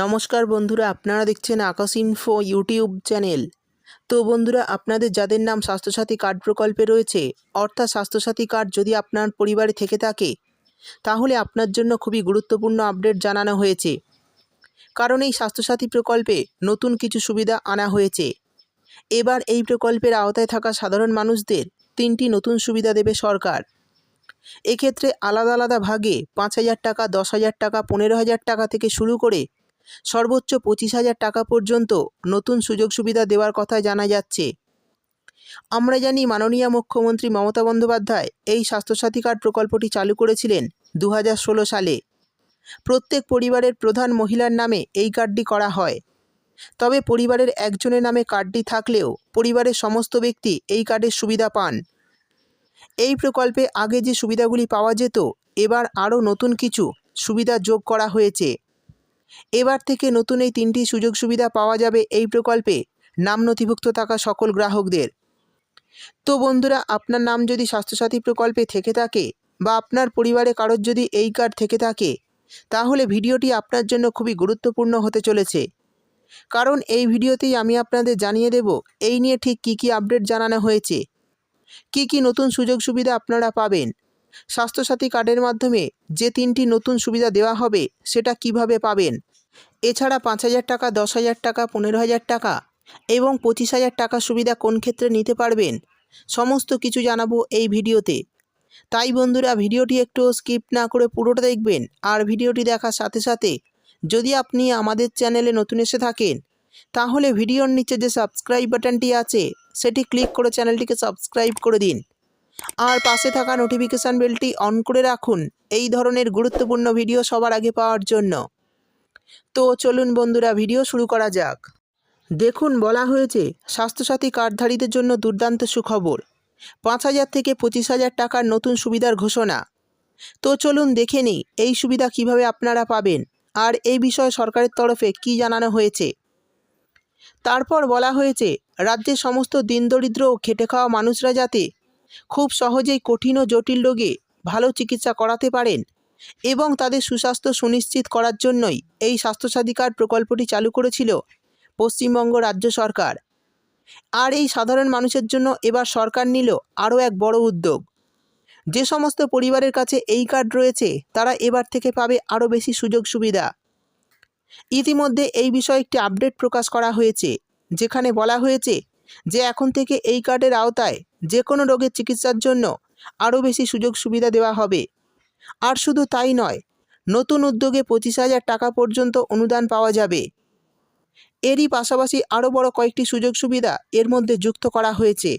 নমস্কার বন্ধুরা, আপনারা দেখছেন আকাশ ইনফো ইউটিউব চ্যানেল তো বন্ধুরা, আপনাদের যাদের নাম স্বাস্থ্যসাথী কার্ড প্রকল্পে রয়েছে, অর্থাৎ স্বাস্থ্যসাথী কার্ড যদি আপনার পরিবারে থেকে থাকে, তাহলে আপনার জন্য খুবই গুরুত্বপূর্ণ আপডেট জানানো হয়েছে। কারণ এই স্বাস্থ্যসাথী প্রকল্পে নতুন কিছু সুবিধা আনা হয়েছে। এবার এই প্রকল্পের আওতায় থাকা সাধারণ মানুষদের তিনটি নতুন সুবিধা দেবে সরকার। এক্ষেত্রে আলাদা আলাদা ভাগে পাঁচ হাজার টাকা, দশ হাজার টাকা, পনেরো হাজার টাকা থেকে শুরু করে সর্বোচ্চ পঁচিশ হাজার টাকা পর্যন্ত নতুন সুযোগ সুবিধা দেওয়ার কথা জানা যাচ্ছে। আমরা জানি মাননীয় মুখ্যমন্ত্রী মমতা বন্দ্যোপাধ্যায় এই স্বাস্থ্যসাথী কার্ড প্রকল্পটি চালু করেছিলেন দু হাজার ষোলো সালে। প্রত্যেক পরিবারের প্রধান মহিলার নামে এই কার্ডটি করা হয়। তবে পরিবারের একজনের নামে কার্ডটি থাকলেও পরিবারের সমস্ত ব্যক্তি এই কার্ডের সুবিধা পান। এই প্রকল্পে আগে যে সুবিধাগুলি পাওয়া যেত, এবার আরও নতুন কিছু সুবিধা যোগ করা হয়েছে। এবার থেকে নতুন এই তিনটি সুযোগ সুবিধা পাওয়া যাবে এই প্রকল্পে। নাম নথিভুক্ত থাকা সকল গ্রাহকদের। তো বন্ধুরা, আপনার নাম যদি স্বাস্থ্যসাথী প্রকল্পে থেকে থাকে বা আপনার পরিবারে কারোর যদি এই কার্ড থেকে থাকে, তাহলে ভিডিওটি আপনার জন্য খুবই গুরুত্বপূর্ণ হতে চলেছে। কারণ এই ভিডিওতেই আমি আপনাদের জানিয়ে দেব এই নিয়ে ঠিক কী কী আপডেট জানানো হয়েছে। কি কি নতুন সুযোগ সুবিধা আপনারা পাবেন। স্বাস্থ্যসাথী কার্ডের মাধ্যমে যে তিনটি নতুন সুবিধা দেওয়া হবে, সেটা কীভাবে পাবেন? এছাড়া পাঁচ হাজার টাকা, দশ হাজার টাকা, পনেরো হাজার টাকা এবং পঁচিশ হাজার টাকা সুবিধা কোন ক্ষেত্রে নিতে পারবেন? সমস্ত কিছু জানাব এই ভিডিওতে। তাই বন্ধুরা, ভিডিওটি একটু স্কিপ না করে পুরোটা দেখবেন আর ভিডিওটি দেখার সাথে সাথে যদি আপনি আমাদের চ্যানেলে নতুন এসে থাকেন, তাহলে ভিডিওর নিচে যে সাবস্ক্রাইব বাটনটি আছে, সেটি ক্লিক করে চ্যানেলটিকে সাবস্ক্রাইব করে দিন। আর পাশে থাকা নোটিফিকেশান বেলটি অন করে রাখুন। এই ধরনের গুরুত্বপূর্ণ ভিডিও সবার আগে পাওয়ার জন্য। তো চলুন বন্ধুরা ভিডিও শুরু করা যাক। দেখুন, বলা হয়েছে, স্বাস্থ্যসাথী কার্ডধারীদের জন্য দুর্দান্ত সুখবর। পাঁচ হাজার থেকে পঁচিশ হাজার টাকার নতুন সুবিধার ঘোষণা। তো চলুন দেখে নিই, এই সুবিধা কীভাবে আপনারা পাবেন? আর এই বিষয়ে সরকারের তরফে কি জানানো হয়েছে? তারপর বলা হয়েছে, রাজ্যের সমস্ত দিনদরিদ্র ও খেটে খাওয়া মানুষরা যাতে খুব সহজেই কঠিন ও জটিল রোগে ভালো চিকিৎসা করাতে পারেন এবং তাদের সুস্বাস্থ্য সুনিশ্চিত করার জন্যই এই স্বাস্থ্যসাথী কার্ড প্রকল্পটি চালু করেছিল পশ্চিমবঙ্গ রাজ্য সরকার। আর এই সাধারণ মানুষের জন্য এবার সরকার নিল আরও এক বড় উদ্যোগ। যে সমস্ত পরিবারের কাছে এই কার্ড রয়েছে, তারা এবার থেকে পাবে আরও বেশি সুযোগ সুবিধা ইতিমধ্যে এই বিষয়ে একটি আপডেট প্রকাশ করা হয়েছে, যেখানে বলা হয়েছে যে এখন থেকে এই কার্ডের আওতায় যে কোনো রোগের চিকিৎসার জন্য আরও বেশি সুযোগ সুবিধা দেওয়া হবে। আর শুধু তাই নয়, নতুন উদ্যোগে পঁচিশ হাজার টাকা পর্যন্ত অনুদান পাওয়া যাবে। এরই পাশাপাশি আরও বড় কয়েকটি সুযোগ সুবিধা এর মধ্যে যুক্ত করা হয়েছে।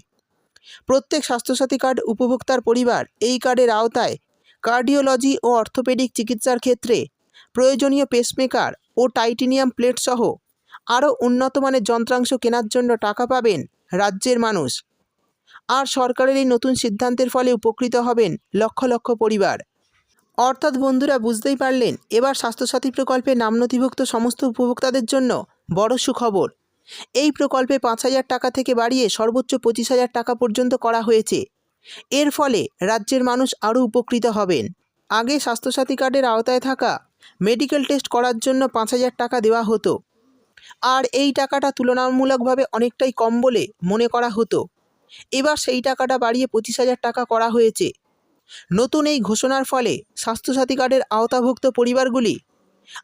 প্রত্যেক স্বাস্থ্যসাথী কার্ড উপভোক্তার পরিবার এই কার্ডের আওতায় কার্ডিওলজি ও অর্থোপেডিক চিকিৎসার ক্ষেত্রে প্রয়োজনীয় পেসমেকার ও টাইটেনিয়াম প্লেট সহ আরও উন্নত মানের যন্ত্রাংশ কেনার জন্য টাকা পাবেন রাজ্যের মানুষ। আর সরকারের এই নতুন সিদ্ধান্তের ফলে উপকৃত হবেন লক্ষ লক্ষ পরিবার। অর্থাৎ বন্ধুরা, বুঝতেই পারলেন, এবার স্বাস্থ্যসাথী প্রকল্পে নাম নথিভুক্ত সমস্ত উপভোক্তাদের জন্য বড় সুখবর। এই প্রকল্পে পাঁচ হাজার টাকা থেকে বাড়িয়ে সর্বোচ্চ পঁচিশ হাজার টাকা পর্যন্ত করা হয়েছে। এর ফলে রাজ্যের মানুষ আরও উপকৃত হবেন। আগে স্বাস্থ্যসাথী কার্ডের আওতায় থাকা মেডিকেল টেস্ট করার জন্য পাঁচ হাজার টাকা দেওয়া হতো। আর এই টাকাটা তুলনামূলকভাবে অনেকটাই কম বলে মনে করা হতো। এবার সেই টাকাটা বাড়িয়ে পঁচিশ হাজার টাকা করা হয়েছে। নতুন এই ঘোষণার ফলে স্বাস্থ্যসাথী কার্ডের আওতাভুক্ত পরিবারগুলি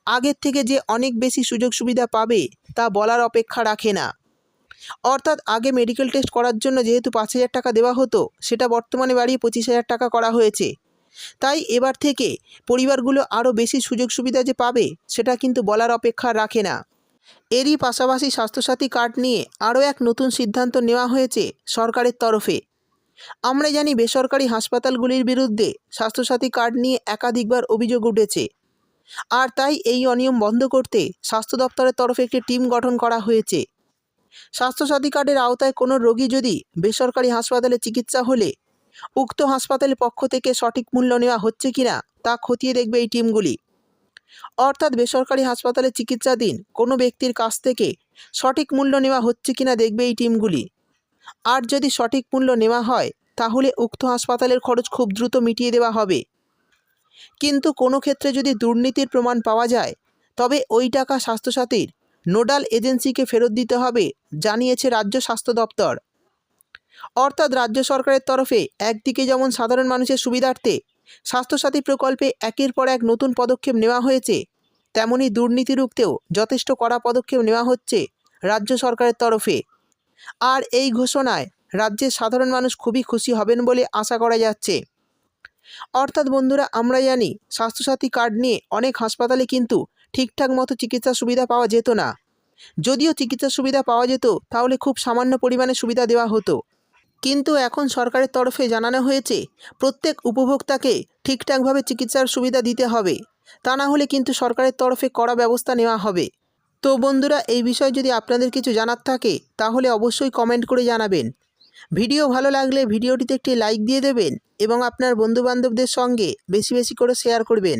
আগের থেকে যে অনেক বেশি সুযোগ সুবিধা পাবে তা বলার অপেক্ষা রাখে না। অর্থাৎ আগে মেডিকেল টেস্ট করার জন্য যেহেতু পাঁচ হাজার টাকা দেওয়া হতো, সেটা বর্তমানে বাড়িয়ে পঁচিশ হাজার টাকা করা হয়েছে। তাই এবার থেকে পরিবারগুলো আরও বেশি সুযোগ সুবিধা যে পাবে, সেটা কিন্তু বলার অপেক্ষা রাখে না। এরই পাশাপাশি স্বাস্থ্যসাথী কার্ড নিয়ে আরও এক নতুন সিদ্ধান্ত নেওয়া হয়েছে সরকারের তরফে। আমরা জানি বেসরকারি হাসপাতালগুলির বিরুদ্ধে স্বাস্থ্যসাথী কার্ড নিয়ে একাধিকবার অভিযোগ উঠেছে। আর তাই এই অনিয়ম বন্ধ করতে স্বাস্থ্য দপ্তরের তরফে একটি টিম গঠন করা হয়েছে। স্বাস্থ্যসাথী কার্ডের আওতায় কোনো রোগী যদি বেসরকারি হাসপাতালে চিকিৎসা হলে উক্ত হাসপাতালের পক্ষ থেকে সঠিক মূল্য নেওয়া হচ্ছে কিনা তা খতিয়ে দেখবে এই টিমগুলি। অর্থাৎ বেসরকারি হাসপাতালে চিকিৎসাধীন কোনো ব্যক্তির কাছ থেকে সঠিক মূল্য নেওয়া হচ্ছে কিনা দেখবে এই টিমগুলি। আর যদি সঠিক মূল্য নেওয়া হয়, তাহলে উক্ত হাসপাতালের খরচ খুব দ্রুত মিটিয়ে দেওয়া হবে। কিন্তু কোনো ক্ষেত্রে যদি দুর্নীতির প্রমাণ পাওয়া যায়, তবে ওই টাকা স্বাস্থ্যসাথীর নোডাল এজেন্সিকে ফেরত দিতে হবে, জানিয়েছে রাজ্য স্বাস্থ্য দপ্তর। অর্থাৎ রাজ্য সরকারের তরফে একদিকে যেমন সাধারণ মানুষের সুবিধার্থে স্বাস্থ্যসাথী প্রকল্পে একের পর এক নতুন পদক্ষেপ নেওয়া হয়েছে। তেমনি দুর্নীতি রুখতেও যথেষ্ট কড়া পদক্ষেপ নেওয়া হচ্ছে রাজ্য সরকারের তরফে। আর এই ঘোষণায় রাজ্যের সাধারণ মানুষ খুবই খুশি হবেন বলে আশা করা যাচ্ছে। অর্থাৎ বন্ধুরা, আমরা জানি স্বাস্থ্যসাথী কার্ড নিয়ে অনেক হাসপাতালে কিন্তু ঠিকঠাক মতো চিকিৎসা সুবিধা পাওয়া যেত না। যদিও চিকিৎসা সুবিধা পাওয়া যেত, তাহলে খুব সামান্য পরিমাণে সুবিধা দেওয়া হতো। কিন্তু এখন সরকারের তরফে জানানো হয়েছে, প্রত্যেক উপভোক্তাকে ঠিকঠাকভাবে চিকিৎসার সুবিধা দিতে হবে। তা না হলে কিন্তু সরকারের তরফে কড়া ব্যবস্থা নেওয়া হবে। তো বন্ধুরা, এই বিষয়ে যদি আপনাদের কিছু জানার থাকে, তাহলে অবশ্যই কমেন্ট করে জানাবেন। ভিডিও ভালো লাগলে ভিডিওটিতে একটি লাইক দিয়ে দেবেন এবং আপনার বন্ধুবান্ধবদের সঙ্গে বেশি বেশি করে শেয়ার করবেন।